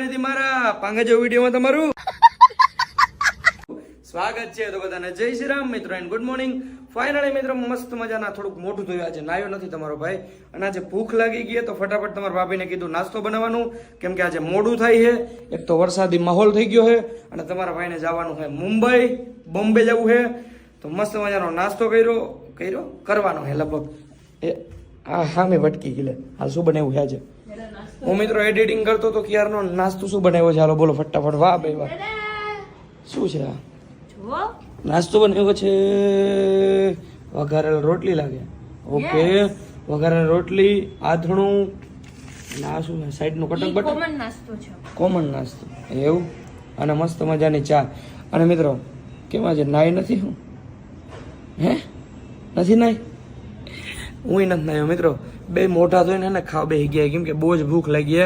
ફરીથી મારા પાંગજો વિડીયોમાં તમારું સ્વાગત છે તો બધાને જય શ્રી રામ મિત્રો એન્ડ ગુડ મોર્નિંગ ફાઇનલી મિત્રો મસ્ત મજાના થોડુંક મોટું થયું આજે નાયો નથી તમારો ભાઈ. અને આજે ભૂખ લાગી ગઈ તો ફટાફટ તમારા ભાભીને કીધું નાસ્તો બનાવવાનું. કેમ કે આજે મોડું થાય છે એક તો વરસાદી માહોલ થઈ ગયો છે અને તમારા ભાઈને જવાનું છે મુંબઈ, બોમ્બે જવું છે તો મસ્ત મજાનો નાસ્તો કર્યો કર્યો, કરવાનો છે લગભગ. એ આ હા મેં ભટકી ગઈ લે હાલ શું બનાવ્યું છે આજે? હું મિત્રો એડિટિંગ કરતો તો ક્યારનો નાસ્તો શું બનાવ્યો? છે હાલો બોલો ફટાફટ. વાહ ભાઈ વાહ. શું છે આ? નાસ્તો બનાવ્યો છે. વઘારેલ રોટલી લાગે. ઓકે. વઘારેલ રોટલી આથણું. ના શું સાઈડનું કટક બટક? કોમન નાસ્તો છે. કોમન નાસ્તો. એવું? અને મસ્ત મજાની ચા. અને મિત્રો કેવા છે? નાઈ નથી હું? હે? નથી નાઈ? હું નથી નાયો મિત્રો. બે મોઢા ધોઈને એને ખાવા બે ગયા કેમ કે બહુ જ ભૂખ લાગી છે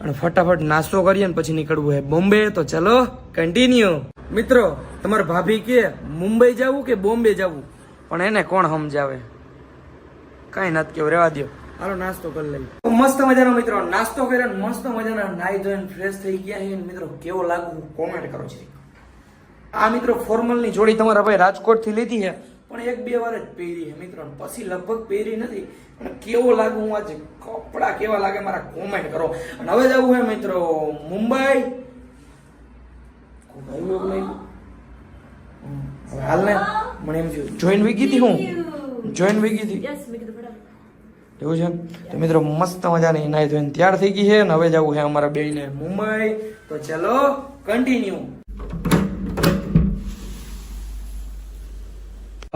અને ફટાફટ નાસ્તો કરીએ ને પછી નીકળવું હે. બોમ્બે, તો ચલો કન્ટિન્યુ મિત્રો, તમારા ભાભી કે મુંબઈ જવું કે બોમ્બે જવું? પણ એને કોણ સમજાવે? કાંઈ નથી કેવું રેવા દો હાલો, નાસ્તો કરી લઈએ. મસ્ત મજાનો મિત્રો, નાસ્તો કર્યો મસ્ત મજાના નાઈ ધોઈને ફ્રેશ થઈ ગયા છે મિત્રો, કેવો લાગુ કોમેન્ટ કરો છે આ મિત્રો ફોર્મલની જોડી તમારા ભાઈ રાજકોટથી લીધી છે પણ એક બે વાર જ પહેરી છે મિત્રો. પછી લગભગ પહેરી નથી અને કેવો લાગુ હું આજે કપડા કેવા લાગે મારા કોમેન્ટ કરો. અને હવે જવું છે મિત્રો મુંબઈ. હાલ ને મને એમ થયું જોઈન વીગી હતી હું? જોઈન વીગી હતી એવું છે? તો મિત્રો મસ્ત મજાની નાઈ ધોઈને તૈયાર થઈ ગઈ છે. અને હવે જવું છે અમારા બેયને મુંબઈ. તો ચલો કન્ટિન્યુ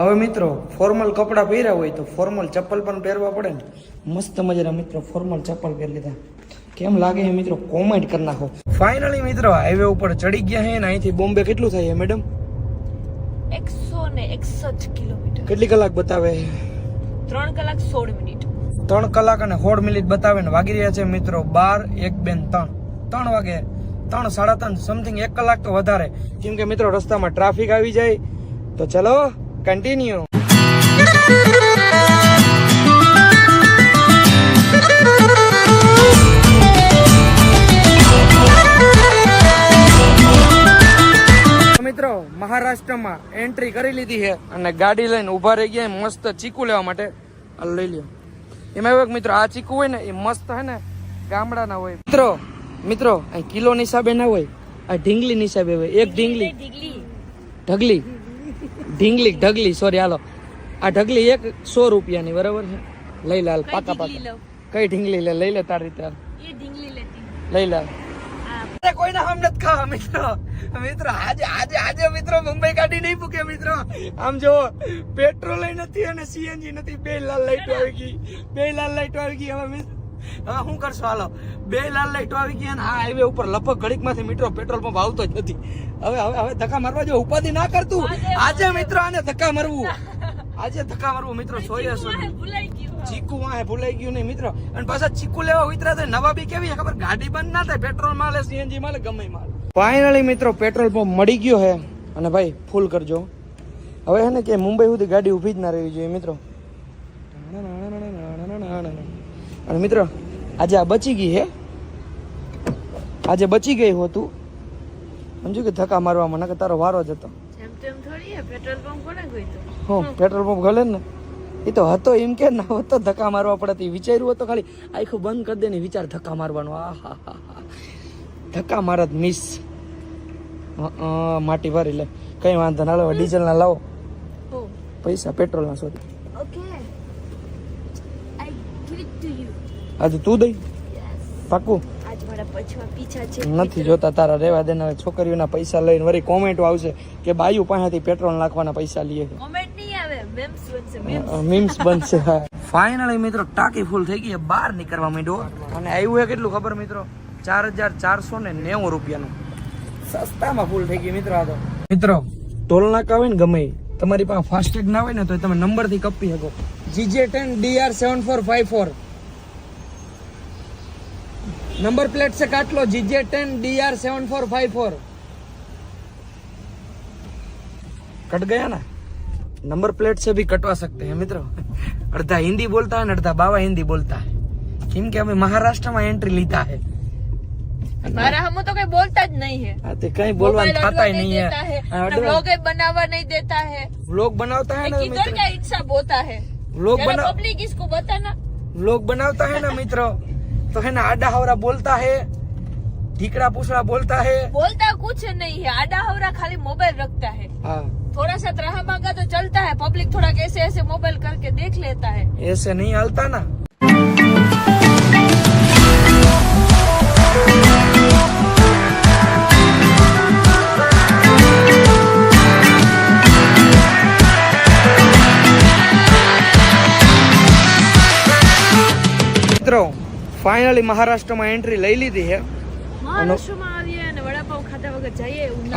હવે મિત્રો ફોર્મલ કપડાં પહેર્યા હોય તો ફોર્મલ ચપ્પલ પણ પહેરવા પડે ને. મસ્ત મજાના મિત્રો ફોર્મલ ચપ્પલ પહેરી લીધા. કેમ લાગે છે મિત્રો? કોમેન્ટ કરી નાખો. ફાઇનલી મિત્રો હાઈવે ઉપર ચડી ગયા છે ને અહીંથી બોમ્બે કેટલું થાય છે મેડમ એકસો ને એકસઠ કિલોમીટર. કેટલી કલાક બતાવે ત્રણ કલાક સોળ મિનિટ. ત્રણ કલાક અને સોળ મિનિટ બતાવે ને વાગી રહ્યા છે મિત્રો બાર એક બેન ત્રણ. ત્રણ વાગે ત્રણ સાડા ત્રણ સમથિંગ એક કલાક તો વધારે. કેમ કે મિત્રો રસ્તામાં ટ્રાફિક આવી જાય. તો ચલો કન્ટિન્યુ મિત્રો મહારાષ્ટ્રમાં એન્ટ્રી કરી લીધી છે અને ગાડી લઈને ઊભા રહી ગયા મસ્ત ચીકુ લેવા માટે. આ લઈ લ્યો. એમાં એવું એક મિત્રો આ ચીકુ હોય ને એ મસ્ત હોય ને ગામડાના હોય. મિત્રો મિત્રો અહીં કિલો ની હિસાબે ના હોય આ ઢીંગલી ની હિસાબે હોય. એક ઢીંગલી. ઢીગલી. ઢગલી ઢીંગલી સોરી હાલો. આ ઢગલી એક સો રૂપિયાની બરાબર છે? લઈ લાલ પાકા પાકા. કઈ ઢીંગલી લે લઈ લે તારી રીતે હાલ. એ ઢીંગલી લેતી લઈ લે. કોઈને હમ નથી ખાવા મિત્રો. મિત્રો આજે આજે આજે મિત્રો મુંબઈ ગાડી નહીં મૂકે મિત્રો. આમ જો પેટ્રોલ નથી અને સીએનજી નથી. બે લાલ લાઈટો આવી ગઈ. બે લાલ લાઈટો આવી ગઈ. હવે મિત્ર હવે શું કરશો? હાલો. બે લાલ લાઈટો આવી ગયા ને આ હાઈવે ઉપર લગભગ ઘડીકમાંથી મીટરો પેટ્રોલ પંપ આવતો જ નથી. હવે હવે હવે ધક્કા મારવા જો ઉપાધિ ના કરતું. આજે મિત્રો આને ધક્કા મારવું. આજે ધક્કા મારવું મિત્રો સોય ગયું ચીકુ વાહે ભૂલાઈ ગયું નહીં મિત્રો. અને પાછા ચીકુ લેવા ઉતરા થાય નવા બી કેવી ખબર? ગાડી બંધ ના થાય પેટ્રોલ માલે સીએનજી માલે ગમે માલે. ફાઇનલી મિત્રો પેટ્રોલ પંપ મળી ગયો હે અને ભાઈ ફૂલ કરજો. હવે હે ને કે મુંબઈ સુધી ગાડી ઊભી જ ના રહેવી જોઈએ મિત્રો. અને મિત્રો આજે આ બચી ગઈ હે. આજે બચી ગઈ હોતું સમજુ કે ધક્કા મારવામાં નકર તારો વારો જ હતો. હું પેટ્રોલ પંપ ગલે ને? એ તો હતો એમ કે ના હતો ધક્કા મારવા પડે વિચાર્યું હતું ખાલી. આખું બંધ કરી દે ને વિચાર ધક્કા મારવાનો. આ હા હા હા. ધક્કા મારત મિસ માટી ભરી લે. કઈ વાંધો ના લાવો ડીઝલ ના લાવો. પૈસા પેટ્રોલ ના સોરી. ઓકે આજે તું દઈ? પાકું? નથી જોતા તારા રેવા દે છોકરીઓના પૈસા લઈને વળી કોમેન્ટો આવશે કે બાયુ પાસેથી પેટ્રોલ નાખવાના પૈસા લઈએ છે કોમેન્ટ નહીં આવે મેમ્સ બનશે મેમ્સ મીમ્સ બનશે ફાઇનલી મિત્રો ટાંકી ફૂલ થઈ ગઈ બહાર નીકળવા માંડ્યો. અને આવ્યું હે કેટલું ખબર મિત્રો? ચાર હજાર ચારસો ને નેવું રૂપિયાનું. સસ્તામાં ફૂલ થઈ ગઈ મિત્રો આ તો. મિત્રો ટોલ નાકા હોય ને ગમે તમારી પાસે ફાસ્ટેગ ના હોય ને તો તમે નંબરથી કપી શકો. GJ ten DR seven four five four number plate છે કાટ લો GJ ten DR seven four five four cut गया ना नंबर प्लेट से भी कटवा सकते हैं मित्रों अर्धा हिंदी बोलता है अड़धा बाबा हिंदी बोलता है કેમ કે અમે મહારાષ્ટ્રમાં એન્ટ્રી લીધા है મારા હમુ તો કઈ બોલતા જ નહીં હે આ તે કઈ બોલવાનું મોબાઈલ થતા અડવા નહીં દેતા હે है व्लॉग बनावा नहीं देता है व्लॉग बनाता है ना किधर मित्र क्या इंसान बोता है व्लॉग जरा बना पब्लिक इसको बताना व्लॉग बनाता है ना मित्र तो है ना आडा हवरा बोलता है ठीकड़ा पूछड़ा बोलता है। बोलता कुछ नहीं है आडा हवरा खाली मोबाइल रखता है। हाँ। थोड़ा सा त्राह मांगा तो चलता है पब्लिक थोड़ा कैसे ऐसे मोबाइल करके देख लेता है। ऐसे नहीं हलता ना। ફાઇનલી મહારાષ્ટ્રમાં એન્ટ્રી લઈ લીધી છે. અને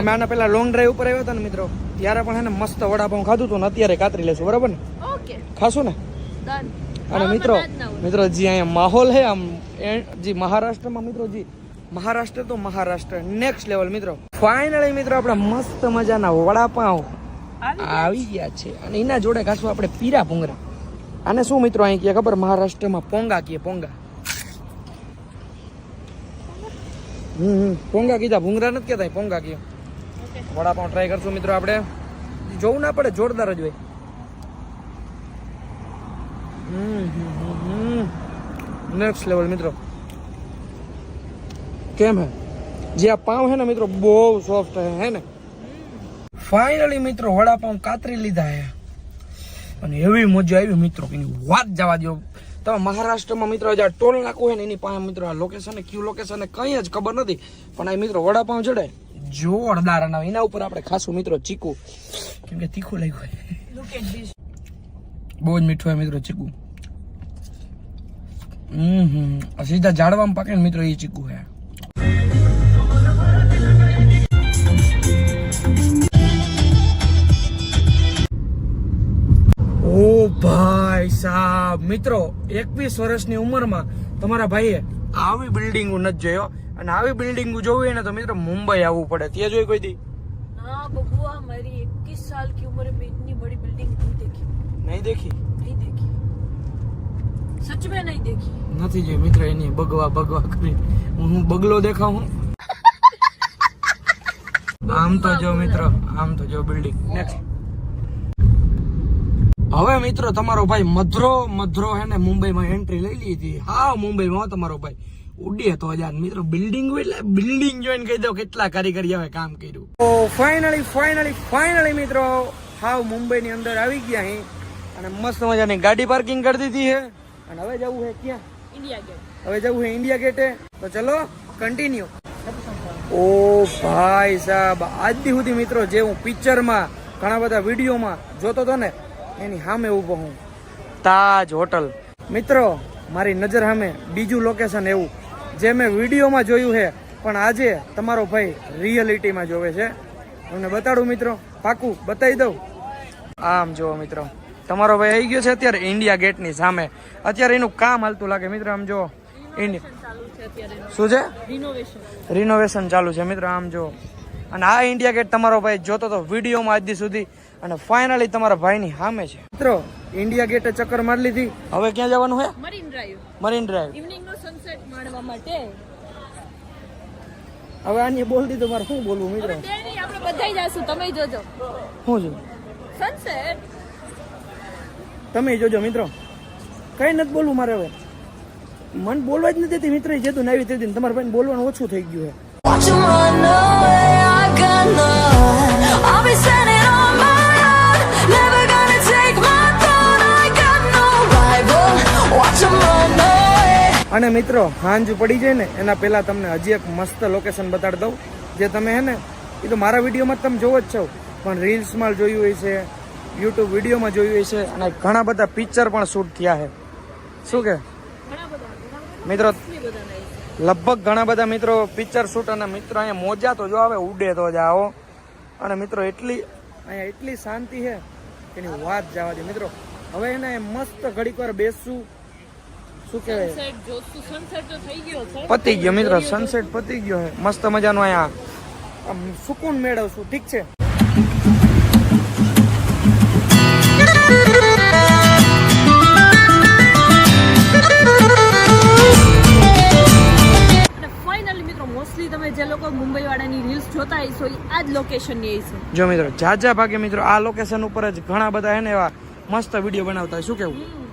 અમે આના પેલા લોંગ ડ્રાઈવ ઉપર આવ્યા હતા ને મિત્રો. ત્યારે પણ એને મસ્ત વડાપાઉં ખાધું હતું ને અત્યારે કાતરી લેશું બરાબર ને? ખાશું ને? અને મિત્રો મિત્રો જે અહીંયા માહોલ હે આમ જી મહારાષ્ટ્રમાં મિત્રો જે મહારાષ્ટ્ર તો મહારાષ્ટ્ર નેક્સ્ટ લેવલ મિત્રો. ફાઇનલી મિત્રો આપણે મસ્ત મજાના વડાપાઉં આવી ગયા છે. અને એના જોડે ખાશું આપણે પીરા પોંગરા આને શું મિત્રો અહીં કહે ખબર? મહારાષ્ટ્રમાં પોંગા કહે પોંગા હમ હમ પોંગા કીધા ભૂંગરા નથી કહેતા પોંગા કહે વડાપાઉં ટ્રાય કરશું મિત્રો આપણે. જોવું ના પડે જોરદાર જ હોય. નેક્સ્ટ લેવલ મિત્રો. કેમ હે? જે આ પાવ હે ને મિત્રો બહુ સોફ્ટ હે હે ને? ફાઇનલી મિત્રો વડાપાઉં કાતરી લીધા હે. અને એવી મજા આવી મિત્રો એની વાત જવા દો તમે મહારાષ્ટ્રમાં મિત્રો આ ટોલ નાકું હોય ને એની પાસે મિત્રો આ લોકેશન ક્યુ લોકેશન કઈ જ ખબર નથી. પણ આ મિત્રો વડાપાઉં ચડે. જોરદાર અને એના ઉપર આપણે ખાસું મિત્રો ચીકુ. કેમ કે તીખું લાગ્યું બહુ જ મીઠું હોય મિત્રો ચીકુ. હમ સીધા ઝાડવામાં પાકે ને મિત્રો એ ચીકુ હે. ઓ ભાઈ સાહેબ મિત્રો એકવીસ વર્ષની ઉંમરમાં તમારા ભાઈએ આવી બિલ્ડિંગ નથી જોયો અને આવી બિલ્ડિંગ જોવી હોય ને તો મિત્રો મુંબઈ આવવું પડે ત્યાં જોઈ કોઈ દી हाँ बबुआ मेरी 21 साल की उम्र में इतनी बड़ी बिल्डिंग नहीं देखी નહીં દેખી नहीं देखी सच में नहीं देखी નથી જોઈ મિત્ર એની બગવા બગવા કરી હું હું બગલો દેખાઉં આમ તો જો મિત્રો આમ તો જો બિલ્ડિંગ નેક્સ્ટ હવે મિત્રો તમારો ભાઈ મધરો મધરો હે મુંબઈમાં એન્ટ્રી લઈ લીધી હા મુંબઈમાં તમારો ભાઈ. ઉડીએ તો હજાર. મિત્રો બિલ્ડિંગ એટલે બિલ્ડિંગ જોઈને કહી દો કેટલા કારીગરી હવે કામ કર્યું. ઓ ફાઇનલી ફાઇનલી ફાઇનલી મિત્રો હાવ મુંબઈની અંદર આવી ગયા અહીં અને મસ્ત મજાની ગાડી પાર્કિંગ કરી દીધી છે અને હવે જવું છે ક્યાં? ઇન્ડિયા ગેટ હવે જવું છે ઇન્ડિયા ગેટે તો ચલો કન્ટિન્યુ ઓ ભાઈ સાહેબ આજથી સુધી મિત્રો જે હું પિક્ચરમાં ઘણા બધા વિડીયોમાં જોતો હતો ને એની સામે ઊભો હું. તાજ હોટલ. મિત્રો મારી નજર સામે બીજું લોકેશન એવું જે મેં વિડીયોમાં જોયું છે પણ આજે તમારો ભાઈ રિયલિટીમાં જોવે છે. તમને બતાડું મિત્રો પાકું બતાવી દઉં. આમ જુઓ મિત્રો તમારો ભાઈ આવી ગયો છે અત્યારે ઇન્ડિયા ગેટની સામે. અત્યારે એનું કામ હાલતું લાગે મિત્રો આમ જો ઇન્ડિયા ચાલુ છે? અત્યારે શું છે રિનોવેશન ચાલુ છે મિત્રો આમ જો અને આ ઇન્ડિયા ગેટ તમારો ભાઈ જોતો તો વિડીયોમાં આજ સુધી અને ફાઇનલી તમારા ભાઈની સામે છે. મિત્રો ઇન્ડિયા ગેટે ચક્કર મારી લીધી. હવે ક્યાં જવાનું છે Marine Drive Marine Drive evening નો સનસેટ માણવા માટે. હવે આની બોલ દીધું મારે શું બોલવું મિત્રો? બે નહીં આપણે બધા જાશું તમે જોજો. શું જો સનસેટ તમે જોજો મિત્રો. કઈ નથી બોલવું મારે હવે. મન બોલવા જ નથી દેતી મિત્ર એ જતું ને આવી તે દિન તમારા ભાઈને બોલવાનું ઓછું થઈ ગયું છે અને મિત્રો, હાંજ પડી જાય ને, એના પહેલાં તમને હજી એક મસ્ત લોકેશન બતાડી દઉં. જે તમે હે ને, એ તો મારા વિડીયોમાં તમે જોવો જ છો. પણ રીલ્સમાં જોયું હોય છે યુટ્યુબ વિડીયોમાં જોયું હોય છે, અને ઘણા બધા પિક્ચર પણ શૂટ થયા છે. શું કે? મિત્રો, લગભગ ઘણા બધા મિત્રો પિક્ચર શૂટ અને મિત્રો અહીંયા મોજા તો જો આવે, ઉડે તો જ આવો. અને મિત્રો, એટલી અહીંયા એટલી શાંતિ છે. એની વાત જવા દે. મિત્રો, હવે એને મસ્ત ઘડીક વાર બેસશું શું કહેવાય? સનસેટ જોશું સનસેટ તો થઈ ગયો. છે પતી ગયો મિત્રો સનસેટ પતી ગયો છે મસ્ત મજાનો અહીંયા. સુકૂન મેળવશું ઠીક છે? અને ફાઇનલી મિત્રો મોસ્ટલી તમે જે લોકો મુંબઈ વાળાની રીલ્સ જોતા હશો આ જ લોકેશનની હશે જો મિત્રો જાજા ભાગે મિત્રો આ લોકેશન ઉપર જ ઘણા બધા એને એવા મસ્ત વીડિયો બનાવતા હોય શું કેવું?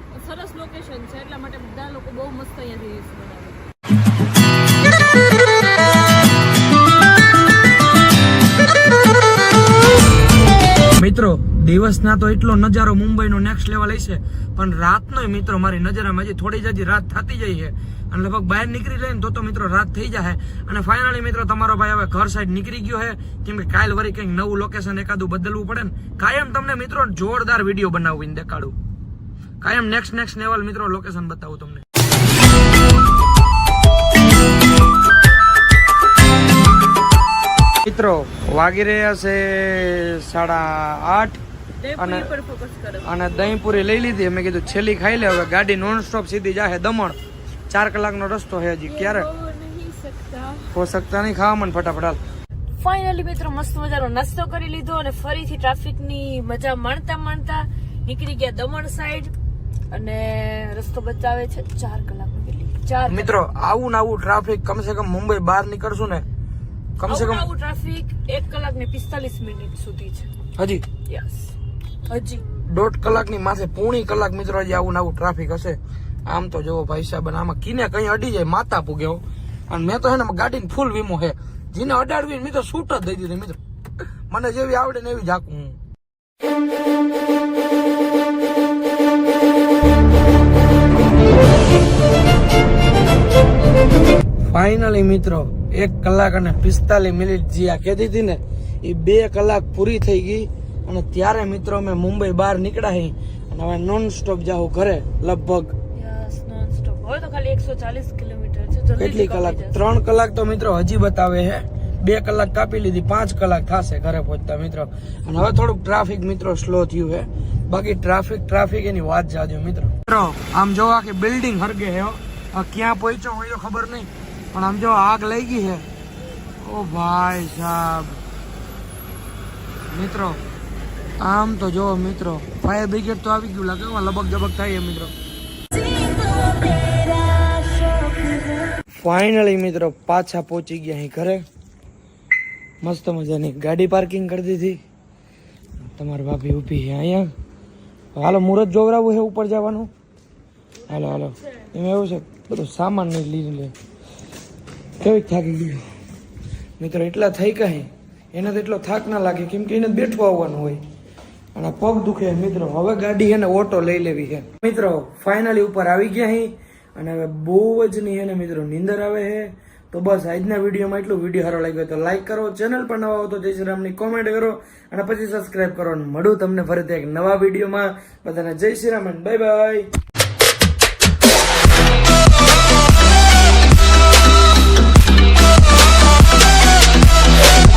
મિત્રો, દિવસના તો એટલો નજારો મુંબઈનો નેક્સ્ટ લેવલ હશે પણ રાતનો મિત્રો મારી નજરમાં હજી થોડી જ રાત થતી જાય છે. અને લગભગ બહાર નીકળી જાય ને તો તો મિત્રો રાત થઈ જાય અને ફાઇનલી મિત્રો તમારો ભાઈ હવે ઘર સાઈડ નીકળી ગયો છે. કેમ કે કાલ વળી કંઈક નવું લોકેશન એકાદું બદલવું પડે ને. કાયમ તમને મિત્રો જોરદાર વીડિયો બનાવીને દેખાડું કાયમ નેક્સ્ટ નેક્સ્ટ લેવલ મિત્રો લોકેશન બતાવું તમને. મિત્રો વાગી રહ્યા છે સાડા આઠ અને અને દહીંપુરી લઈ લીધી. મેં કીધું છેલ્લી ખાઈ લે હવે ગાડી નોન સ્ટોપ સીધી જાહે દમણ. ચાર કલાકનો રસ્તો છે હજી ક્યારે? હો શકતા નહીં ખાવા મને ફટાફટ હાલ. ફાઇનલી મિત્રો મસ્ત મજાનો નાસ્તો કરી લીધો અને ફરીથી ટ્રાફિકની મજા માણતા માણતા નીકળી ગયા દમણ સાઈડ અને રસ્તો બચાવે છે ચાર કલાક ચાર મિત્રો આવું ને આવું ટ્રાફિક કમસે કમ મુંબઈ બહાર નીકળશું ને કમસે સે કમ આવું ટ્રાફિક એક કલાક ને પિસ્તાલીસ મિનિટ સુધી છે. હજી? યસ હજી. દોઢ કલાકની માથે પૂણી કલાક મિત્રો જે આવું ને આવું ટ્રાફિક હશે. આમ તો જોવો ભાઈ સાહેબ અને આમાં કીને કઈ અડી જાય માતા પૂગ્યો અને મેં તો હે ને ગાડીને ફૂલ વીમો હે. જેને અડાડવી મિત્રો છૂટ જ દઈ દીધી મિત્રો. મને જેવી આવડે ને એવી જાકું હું. ફાઇનલી મિત્રો એક કલાક અને પિસ્તાલીસ મિનિટ જે આ કહેતી હતી ને એ બે કલાક પૂરી થઈ ગઈ અને ત્યારે મિત્રો અમે મુંબઈ બહાર નીકળ્યા હી અને હવે નોન સ્ટોપ જાઉં ઘરે લગભગ કેટલી કલાક? ત્રણ કલાક તો મિત્રો હજી બતાવે છે બે કલાક કાપી લીધી પાંચ કલાક થશે ઘરે પહોંચતા મિત્રો. અને હવે થોડુંક ટ્રાફિક મિત્રો સ્લો થયું છે બાકી ટ્રાફિક ટ્રાફિક એની વાત જાજો મિત્રો. મિત્રો આમ જો આખી બિલ્ડિંગ હરગે હે હો. ક્યાં પહોંચ્યો હોય તો ખબર નહીં. પણ આમ જો આગ લઈ ગઈ છે. ઓ ભાઈ સાહેબ. મિત્રો, આમ તો જો મિત્રો, ફાયર બ્રિગેડ તો આવી ગયું, લાગે લબક જબક થાય મિત્રો. ફાઇનલી મિત્રો, પાછા પહોંચી ગયા અહીં ઘરે. મસ્ત મજાની ગાડી પાર્કિંગ કરી દીધી. તમારી ભાભી ઊભી છે અહીંયા. હાલો મુહૂર્ત જોવરાવું છે ઉપર જવાનું. હાલો હાલો. એમાં એવું છે, બધું સામાન લીધું લે. કેવી થાકી ગયું. મિત્રો એટલા થઈ કહે એને તો એટલો થાક ના લાગે, કેમ કે એને બેઠું આવવાનું હોય. અને પગ દુખે મિત્રો. હવે ગાડી છે ને ઓટો લઈ લેવી છે. મિત્રો ફાઇનલી ઉપર આવી ગયા અહીં અને હવે બહુ જ નહીં એને મિત્રો, નીંદર આવે છે. તો બસ આજના વિડીયોમાં એટલું. વીડિયો સારો લાગ્યો તો લાઈક કરો ચેનલ પર નવા હો તો જય શ્રી રામની કોમેન્ટ કરો, અને પછી સબસ્ક્રાઇબ કરો. અને મળું તમને ફરીથી એક નવા વિડીયોમાં. બધાને જય શ્રી રામ બાય બાય